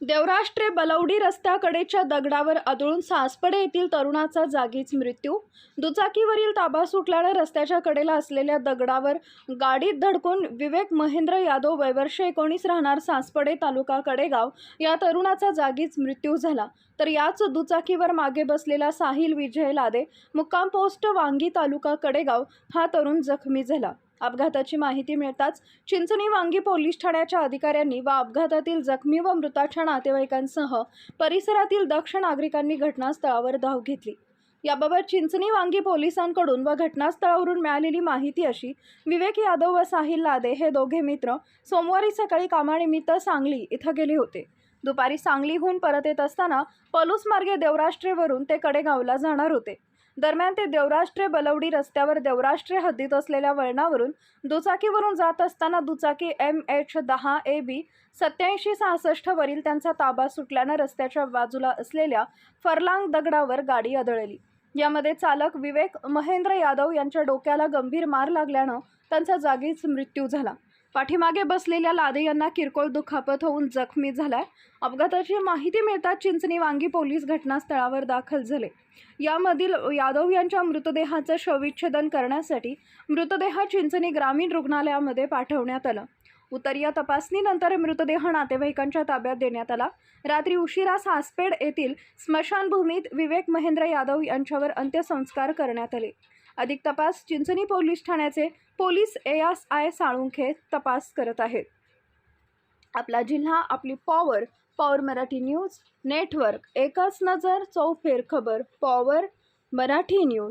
देवराष्ट्रे बलवडी रस्त्याकडेच्या दगडावर आदळून सासपडे येथील तरुणाचा जागीच मृत्यू. दुचाकीवरील ताबा सुटल्यानं रस्त्याच्या कडेला असलेल्या दगडावर गाडीत धडकून विवेक महेंद्र यादव वयवर्ष एकोणीस राहणार सासपडे तालुका कडेगाव या तरुणाचा जागीच मृत्यू झाला. तर याच दुचाकीवर मागे बसलेला साहिल विजय लादे मुक्काम पोस्ट वांगी तालुका कडेगाव हा तरुण जखमी झाला. अपघाताची माहिती मिळताच चिंचणी वांगी पोलीस ठाण्याच्या अधिकाऱ्यांनी व अपघातातील जखमी व मृताच्या नातेवाईकांसह परिसरातील दक्ष नागरिकांनी घटनास्थळावर धाव घेतली. याबाबत चिंचणी वांगी पोलिसांकडून व घटनास्थळावरून मिळालेली माहिती अशी विवेक यादव व साहिल लादे हे दोघे मित्र सोमवारी सकाळी कामानिमित्त सांगली इथं गेले होते. दुपारी सांगलीहून परत येत असताना पलूस मार्गे देवराष्ट्रेवरून ते कडेगावला जाणार होते. दरम्यान ते देवराष्ट्रे बलवडी रस्त्यावर देवराष्ट्रे हद्दीत असलेल्या वळणावरून दुचाकीवरून जात असताना दुचाकी एम एच दहा ए बी सत्याऐंशी सहासष्ट वरील त्यांचा ताबा सुटल्यानं रस्त्याच्या बाजूला असलेल्या फरलांग दगडावर गाडी आदळली. यामध्ये चालक विवेक महेंद्र यादव यांच्या डोक्याला गंभीर मार लागल्यानं त्यांचा जागीच मृत्यू झाला. पाठीमागे बसलेल्या लादे यांना किरकोळ दुखापत होऊन जखमी झालाय. अपघाताची माहिती मिळताच चिंचणी वांगी पोलीस घटनास्थळावर दाखल झाले. यामधील यादव यांच्या मृतदेहाचं शवविच्छेदन करण्यासाठी मृतदेह चिंचणी ग्रामीण रुग्णालयामध्ये पाठवण्यात आलं. उत्तरीय तपासणीनंतर मृतदेह नातेवाईकांच्या ताब्यात देण्यात आला. रात्री उशिरा सासपेड येथील स्मशानभूमीत विवेक महेंद्र यादव यांच्यावर अंत्यसंस्कार करण्यात आले. अधिक तपास चिंचणी पोलीस ठाण्याचे पोलीस एस आय साळुंखे तपास करत आहेत. आपला जिल्हा आपली power power Marathi news network एकच नजर चौफेर खबर पॉवर मराठी न्यूज.